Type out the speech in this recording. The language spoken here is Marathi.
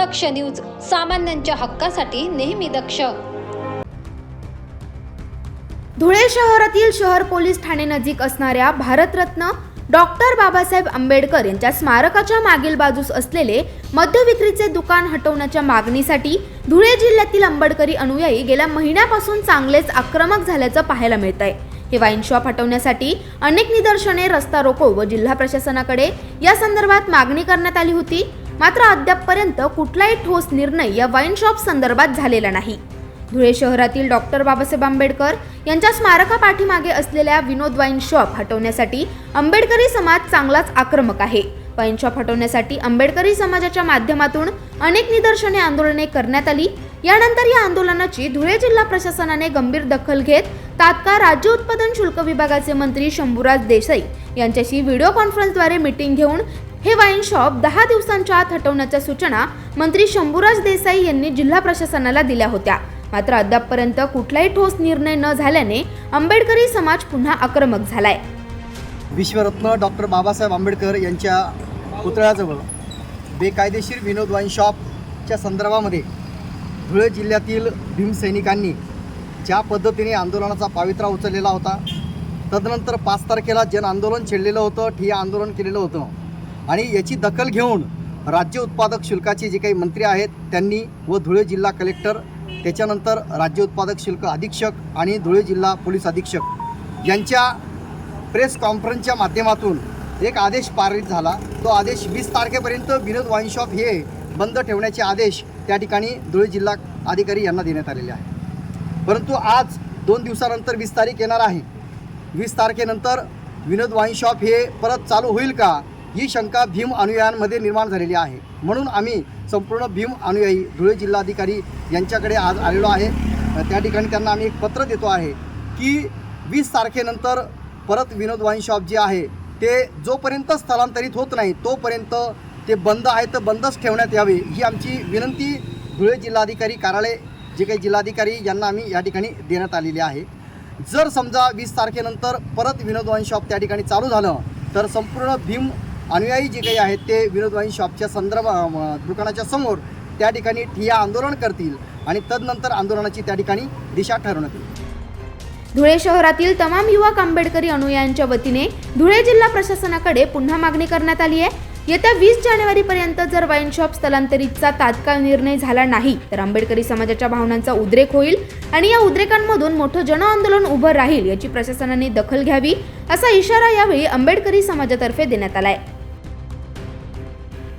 दक्ष न्यूज सामान्यांच्या हक्कासाठी नेहमी दक्ष. धुळे शहरातील शहर पोलीस ठाणे नजीक असणाऱ्या भारतरत्न डॉक्टर बाबासाहेब आंबेडकर यांच्या स्मारकाच्या मागील बाजूस असलेले मद्यविक्रीचे दुकान हटवण्याच्या मागणीसाठी धुळे जिल्ह्यातील आंबेडकरी अनुयायी गेल्या महिन्यापासून चांगलेच आक्रमक झाल्याचं पाहायला मिळत आहे हे वाईन शॉप हटवण्यासाठी अनेक निदर्शने रस्ता रोको व जिल्हा प्रशासनाकडे या संदर्भात मागणी करण्यात आली होती. मात्र अद्यापपर्यंत कुठलाही ठोस निर्णय या वाईन शॉप संदर्भात झालेला नाही. धुळे शहरातील डॉक्टर बाबासाहेब आंबेडकर यांच्या स्मारकापाठीमागे असलेल्या विनोद वाईन शॉप हटवण्यासाठी आंबेडकरी समाज चांगलाच आक्रमक आहे. वाईन शॉप हटवण्यासाठी आंबेडकरी समाजाच्या माध्यमातून अनेक निदर्शने आंदोलने करण्यात आली. यानंतर या आंदोलनाची धुळे जिल्हा प्रशासनाने गंभीर दखल घेत तात्काळ राज्य उत्पादन शुल्क विभागाचे मंत्री शंभूराज देसाई यांच्याशी व्हिडिओ कॉन्फरन्सद्वारे मिटिंग घेऊन हे वाईन शॉप दहा दिवसांच्या आत हटवण्याच्या सूचना मंत्री शंभूराज देसाई यांनी जिल्हा प्रशासनाला दिल्या होत्या. मात्र अद्यापपर्यंत कुठलाही ठोस निर्णय न झाल्याने आंबेडकरी समाज पुन्हा आक्रमक झालाय. विश्वरत्न डॉक्टर बाबासाहेब आंबेडकर यांच्या पुतळ्याजवळ बेकायदेशीर विनोद वाईन शॉपच्या संदर्भामध्ये धुळे जिल्ह्यातील भीमसैनिकांनी ज्या पद्धतीने आंदोलनाचा पावित्रा उचललेला होता तदनंतर पाच तारखेला जन आंदोलन छेडलेलं होतं ठिय्या आंदोलन केलेलं होतं. आणि याची दखल घेऊन राज्य उत्पादक शुल्काचे जे काही मंत्री आहेत त्यांनी व धुळे जिल्हा कलेक्टर त्याच्यानंतर राज्य उत्पादक शुल्क अधीक्षक आणि धुळे जिल्हा पोलीस अधीक्षक यांच्या प्रेस कॉन्फरन्सच्या माध्यमातून एक आदेश पारित झाला. तो आदेश वीस तारखेपर्यंत विनोद वाईन शॉप हे बंद ठेवण्याचे आदेश त्या ठिकाणी धुळे जिल्हा अधिकारी यांना देण्यात आलेले आहे. परंतु आज दोन दिवसानंतर वीस तारीख येणार आहे. वीस तारखेनंतर विनोद वाईन शॉप हे परत चालू होईल का? ही शंका भीम अनुयायांमध्ये निर्माण झालेली आहे. म्हणून आम्ही संपूर्ण भीम अनुयायी धुळे जिल्हाधिकारी यांच्याकडे आज आलेलो आहे. त्या ठिकाणी त्यांना आम्ही एक पत्र देतो आहे की वीस तारखेनंतर परत विनोद वाईन शॉप जे आहे ते जोपर्यंत स्थलांतरित होत नाही तोपर्यंत ते बंद आहे तर बंदच ठेवण्यात यावे ही आमची विनंती धुळे जिल्हाधिकारी कार्यालय जे काही जिल्हाधिकारी यांना आम्ही या ठिकाणी देण्यात आलेली आहे. जर समजा वीस तारखेनंतर परत विनोद वाईन शॉप त्या ठिकाणी चालू झालं तर संपूर्ण भीम अनुयायी जे काही आहेत ते विनोद वाईन शॉपच्या संदर्भ दुकानाच्या समोर त्या ठिकाणी ठिया आंदोलन करतील आणि तदनंतर आंदोलनाची त्या ठिकाणी दिशा ठरवण्यात येईल. धुळे शहरातील तमाम युवक आंबेडकरी अनुयायांच्या वतीने धुळे जिल्हा प्रशासनाकडे पुन्हा मागणी करण्यात आली आहे. येत्या वीस जानेवारी पर्यंत जर वाईन शॉप स्थलांतरितचा तात्काळ निर्णय झाला नाही तर आंबेडकरी समाजाच्या भावनांचा उद्रेक होईल आणि या उद्रेकांमधून मोठं जनआंदोलन उभं राहील याची प्रशासनाने दखल घ्यावी असा इशारा यावेळी आंबेडकरी समाजातर्फे देण्यात आलाय.